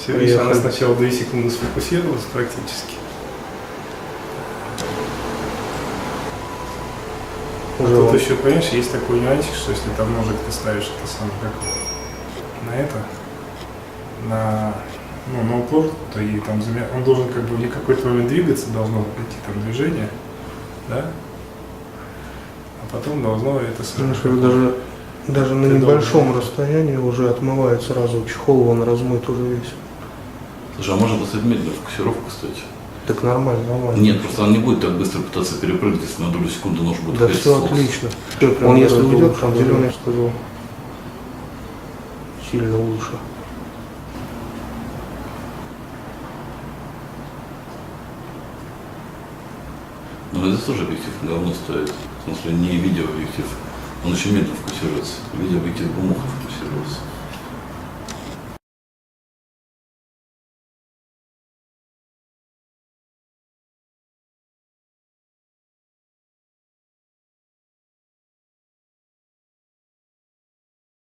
Все, видишь, она сначала 2 секунды сфокусировалась практически. А Уже тут вам- еще, понимаешь, есть такой нюансик, что если там ножик ты ставишь это самое, как на это, на, ну, на упор, то и там замя- он должен как бы в какой-то момент двигаться, должно прийти там движение, да? А потом должно это самое. Знаешь, даже, даже на Ты небольшом должен- расстоянии уже отмывает сразу. Чехол вон размыт уже весь. Слушай, а можно поставить медленную фокусировку, кстати? Так нормально, нормально. Нет, просто он не будет так быстро пытаться перепрыгнуть, если на долю секунды нож будет Да все отлично. прям Он если уйдет, там зеленый сказал. Сильно лучше. Но это тоже объектив говно стоит. В смысле, не видеообъектив. Он очень медленно фокусируется. Видеообъектив фокусироваться.